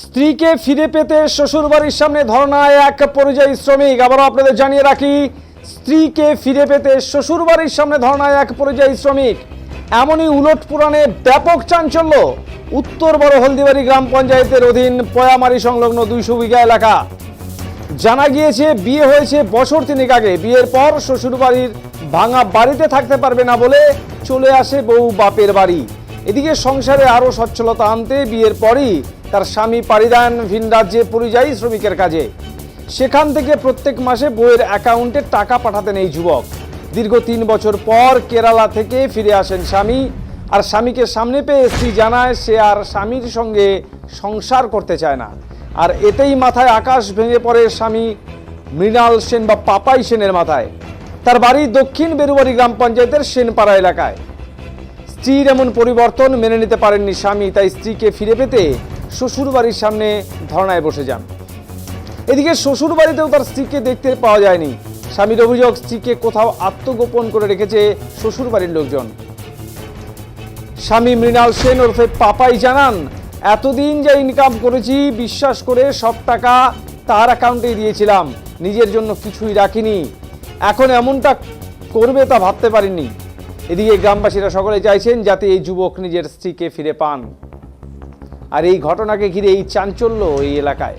স্ত্রীকে ফিরে পেতে শ্বশুরবাড়ির সামনে ধর্নায় এক পরিযায়ী শ্রমিক। আবারও আপনাদের জানিয়ে রাখি, স্ত্রীকে ফিরে পেতে শ্বশুরবাড়ির সামনে ধর্নায় এক পরিযায়ী শ্রমিক। এমনই উলট পুরাণে ব্যাপক চাঞ্চল্য। উত্তর বড় হলদিবাড়ি গ্রাম পঞ্চায়েতের অধীন পয়ামারি সংলগ্ন দুইশো বিঘা এলাকা। জানা গিয়েছে, বিয়ে হয়েছে বছর তিনেক আগে। বিয়ের পর শ্বশুরবাড়ির ভাঙা বাড়িতে থাকতে পারবে না বলে চলে আসে বউ বাপের বাড়ি। এদিকে সংসারে আরও সচ্ছলতা আনতে বিয়ের পরই তার স্বামী পাড়ি দেন ভিন রাজ্যে পরিযায়ী শ্রমিকের কাজে। সেখান থেকে প্রত্যেক মাসে বইয়ের অ্যাকাউন্টে টাকা পাঠাতেন এই যুবক। দীর্ঘ তিন বছর পর কেরালা থেকে ফিরে আসেন স্বামী। আর স্বামীকে সামনে পেয়ে স্ত্রী জানায় সে আর স্বামীর সঙ্গে সংসার করতে চায় না। আর এতেই মাথায় আকাশ ভেঙে পড়ে স্বামী মৃণাল সেন বা পাপাই সেনের মাথায়। তার বাড়ি দক্ষিণ বেরুবাড়ি গ্রাম পঞ্চায়েতের সেনপাড়া এলাকায়। স্ত্রীর এমন পরিবর্তন মেনে নিতে পারেননি স্বামী, তাই স্ত্রীকে ফিরে পেতে শ্বশুর বাড়ির সামনে ধর্নায় বসে যান। এদিকে শ্বশুর বাড়িতেও তার স্ত্রীকে দেখতে পাওয়া যায়নি। স্বামীর অভিযোগ, স্ত্রীকে কোথাও আত্মগোপন করে রেখেছে শ্বশুর বাড়ির লোকজন। স্বামী মৃণাল সেন ওরফে পাপাই জানান, এতদিন যা ইনকাম করেছি, বিশ্বাস করে সব টাকা তার অ্যাকাউন্টে দিয়েছিলাম। নিজের জন্য কিছুই রাখিনি। এখন এমনটা করবে তা ভাবতে পারিনি। এদিকে গ্রামবাসীরা সকলে চাইছেন যাতে এই যুবক নিজের স্ত্রীকে ফিরে পান। আর এই ঘটনাকে ঘিরে এই চাঞ্চল্য এই এলাকায়।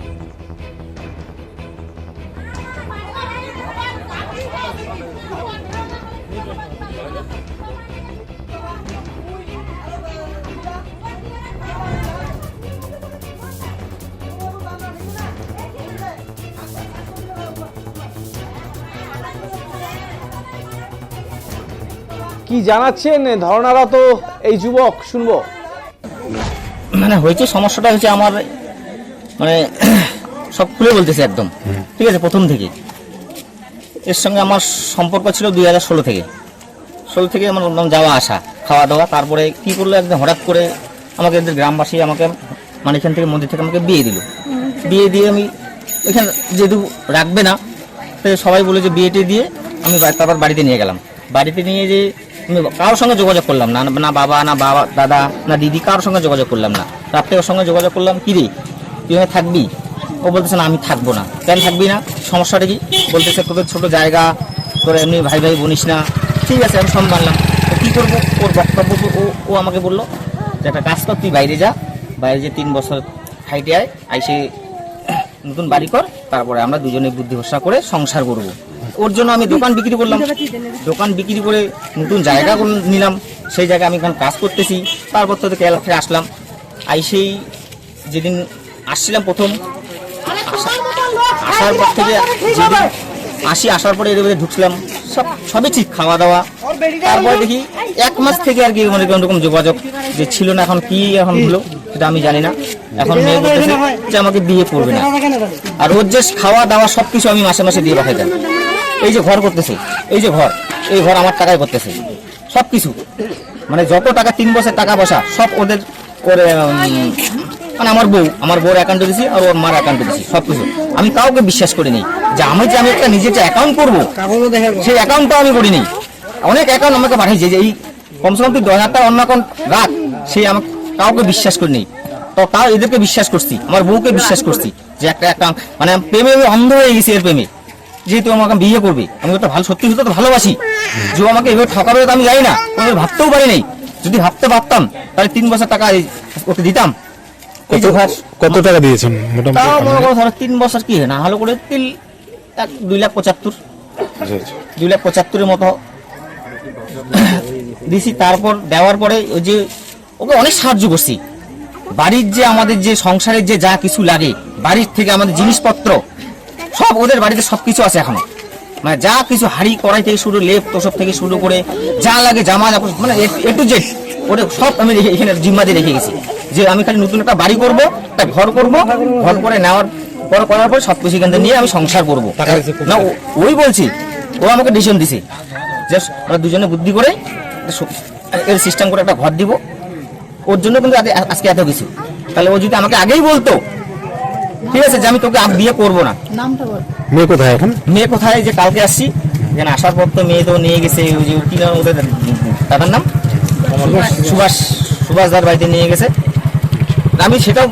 কি জানাচ্ছেন? ধর্নারা তো এই যুবক, শুনব। মানে হয়েছে, সমস্যাটা হচ্ছে আমার মানে সব খুলে বলতেছে একদম। ঠিক আছে, প্রথম থেকে। এর সঙ্গে আমার সম্পর্ক ছিল দুই হাজার ষোলো থেকে। ষোলো থেকে আমার একদম যাওয়া, আসা খাওয়া দাওয়া তারপরে কি করল একদম হঠাৎ করে আমাকে এদের গ্রামবাসী আমাকে মানে এখান থেকে মন্দির থেকে আমাকে বিয়ে দিল। বিয়ে দিয়ে আমি এখানে যেহেতু রাখবে না, তাই সবাই বলে যে বিয়েটি দিয়ে আমি তারপর বাড়িতে নিয়ে গেলাম। বাড়িতে নিয়ে যে কারোর সঙ্গে যোগাযোগ করলাম না না বাবা না বাবা, দাদা, না দিদি, কারোর সঙ্গে যোগাযোগ করলাম না। রাত্রে ওর সঙ্গে যোগাযোগ করলাম, কি রে এখানে থাকবি? ও বলতেছে, না, আমি থাকব না। কেন থাকবি না? সমস্যাটা কি? বলতেছে, তোদের ছোট জায়গা, তোর এমনি ভাই ভাই বনিস না। ঠিক আছে, আমি সব তো কী করব? ওর বক্তব্য ও ও আমাকে বলল, যে একটা কাজ কর, তুই বাইরে যা। বাইরে যে তিন বছর হাইটে আয়, আইসে নতুন বাড়ি কর, তারপরে আমরা দুজনে বুদ্ধি ভরসা করে সংসার করব। ওর জন্য আমি দোকান বিক্রি করলাম। দোকান বিক্রি করে নতুন জায়গা নিলাম। সেই জায়গায় আমি এখন কাজ করতেছি। তারপর তো কেরালা থেকে আসলাম। আই সেই যেদিন আসছিলাম প্রথম, আসা- আসার পর থেকে আসি, আসার পরে এদের ঢুকছিলাম। সব সবই ঠিক খাওয়া দাওয়া তারপরে দেখি এক মাস থেকে আর কি মানে কোনো রকম যোগাযোগ যে ছিল না, এখন কি এখন হলো সেটা আমি জানি না। এখন মেয়ে বলতেছে যে আমাকে বিয়ে করবে না। আর ওর যে খাওয়া দাওয়া সব কিছু আমি মাসে মাসে দিয়ে দেন। এই যে ঘর করতেছে এই যে ঘর এই ঘর আমার টাকায় করতেছে। সব কিছু। মানে যত টাকা তিন বছর টাকা পয়সা সব ওদের করে মানে আমার বউ আমার বউর অ্যাকাউন্টে দিছি আর ওর মার অ্যাকাউন্টে দিছি সব কিছু। আমি কাউকে বিশ্বাস করি করিনি যে আমি যে আমি একটা নিজের যে অ্যাকাউন্ট করব সেই অ্যাকাউন্টটাও আমি করিনি। অনেক অ্যাকাউন্ট আমাকে পাঠিয়েছে যে এই কমসে কম তুই দশ হাজার টাকা অন্য অ্যাকাউন্ট রাখ। সেই আমাকে কাউকে বিশ্বাস করিনি তাও এদেরকে বিশ্বাস করছি আমার বউকে বিশ্বাস করছি যে একটা অ্যাকাউন্ট মানে প্রেমে অন্ধ হয়ে গেছি এর প্রেমে। যেহেতু আমাকে বিয়ে করবে আমি একটা ভালো সত্যি সত্যি তো ভালোবাসি। যে আমাকে এভাবে ঠকাবে তো আমি জানি না কোনো ভাবতেও পারি নাই। যদি ভাবতে পারতাম তাহলে তিন বছর টাকা ওকে দিতাম। কত টাকা দিয়েছেন ধরো তিন বছর কি না হলো করে তিন এক দুই লাখ পঁচাত্তর। আচ্ছা, আচ্ছা। দুই লাখ পঁচাত্তরের মতো। দিছি তারপর দেওয়ার পরে ওই যে ওকে অনেক সাহায্য করছি। বাড়ির যে আমাদের যে সংসারের যে যা কিছু লাগে বাড়ির থেকে আমাদের জিনিসপত্র সব ওদের বাড়িতে সব কিছু আছে এখনও। মানে যা কিছু হাড়ি কড়াই থেকে শুরু লেপ তোসব থেকে শুরু করে যা লাগে জামা কাপড় মানে এ টু জেড ওটা সব আমি এখানে জিম্মা দিয়ে রেখে গেছি। যে আমি খালি নতুন একটা বাড়ি করব একটা ঘর করব ঘর করে নেওয়ার পর করার পর সব কিছু এখান থেকে নিয়ে আমি সংসার করব। না ওই বলছি ও আমাকে ডিসিশন দিছে। যে আমরা দুজনে বুদ্ধি করে এর সিস্টেম করে একটা ঘর দিব। ওর জন্য কিন্তু আজকে- আজকে এত কিছু। তাহলে ও যদি আমাকে আগেই বলতো ঠিক আছে যে আমি তোকে আর বিয়ে করব না। মেয়ে কোথায় এখন? মেয়ে কোথায়? যে কালকে আসছি এখানে আসার পর তো মেয়ে তো নিয়ে গেছে ওই যে কি নাম ওদের দাদার নাম? সুভাষ। সুভাষ। দার বাড়িতে নিয়ে গেছে। আমি সেটাও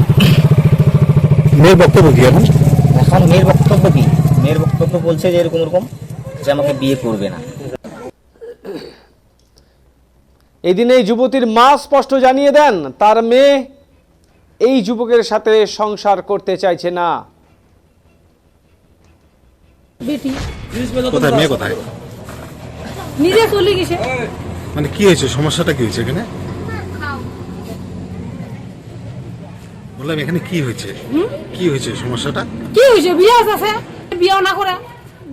মেয়ের বক্তব্য কি এখন? এখন মেয়ের বক্তব্য কি? মেয়ের বক্তব্য বলছে যে এরকম এরকম যে আমাকে বিয়ে করবে না। এদিন এই যুবতীর মা স্পষ্ট জানিয়ে দেন তার মেয়ে এই যুবকের সাথে সংসার করতে চাইছে না। বেটি। কোথায় মেয়ে কোথায়? নিজে চলে গেছে। মানে কি হয়েছে? সমস্যাটা কি হয়েছে এখানে? বললাম এখানে কি হয়েছে? কি হয়েছে? সমস্যাটা? কি হয়েছে? বিয়া আছে। না করে।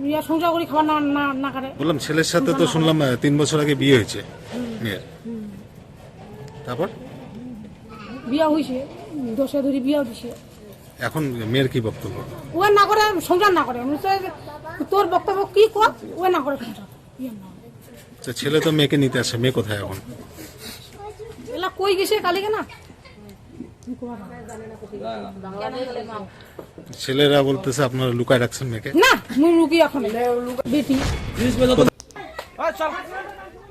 বিয়া সংসার করে খাবার না না না করে। বললাম ছেলের সাথে তো শুনলাম তিন বছর আগে বিয়ে হয়েছে। মেয়ের তারপর? বিয়া হয়েছে দশে ধরে বিয়াও দিছে। এখন মেয়ের কি বক্তব্য? ও না করে সংসার না করে। তোর বক্তব্য কি কর ও না করে সংসার। বিয়া। আচ্ছা, ছেলে তো মেয়েকে নিতে আসে মেয়ে কোথায় এখন? এলা কই গেছে কালিকে না? ছেলেরা বলতেছে আপনারা লুকায় রাখছেন মেয়েকে? না মুই রুকি এখন। বেটি।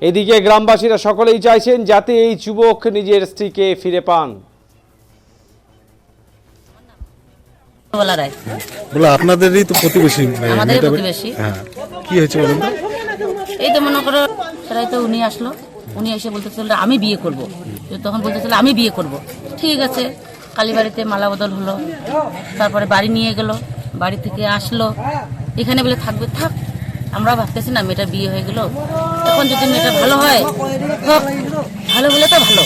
এদিকে গ্রামবাসীরা সকলেই চাইছেন যাতে এই যুবক নিজের স্ত্রীকে ফিরে পান। বলা আপনাদেরই তো প্রতিবেশী প্রতিবেশী। হ্যাঁ। কি হয়েছে বলুন এই তো মনে করো তারাই তো উনি আসলো। উনি এসে বলতেছিল আমি বিয়ে করব। তো তখন বলতেছিল আমি বিয়ে করব। ঠিক আছে কালীবাড়িতে মালা বদল হলো তারপরে বাড়ি নিয়ে গেল বাড়ি থেকে আসলো। এখানে বলে থাকবে থাক। আমরা ভাবতেছি না মেয়েটা বিয়ে হয়ে গেল। এখন যদি মেয়েটা ভালো হয় হোক ভালো বলে তো ভালো।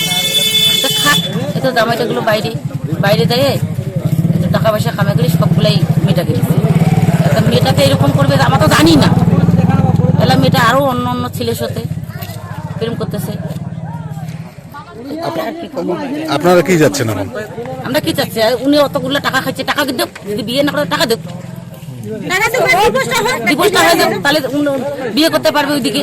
তো খাক এতো জামাইটা গুলো বাইরে বাইরে দেয় টাকা পয়সা কামাই করে সবগুলাই মেয়েটাকে দিচ্ছে এখন মেয়েটাকে এরকম করবে আমরা তো জানি না। তাহলে মেয়েটা আরও অন্য অন্য ছেলের সাথে প্রেম করতেছে? আপনারা কি যাচ্ছেন আমরা কি চাচ্ছি? উনি অতগুলো টাকা খাচ্ছে টাকা দেব? যদি বিয়ে না করে টাকা দেব? হয়ে যাবে তাহলে বিয়ে করতে পারবে ওইদিকে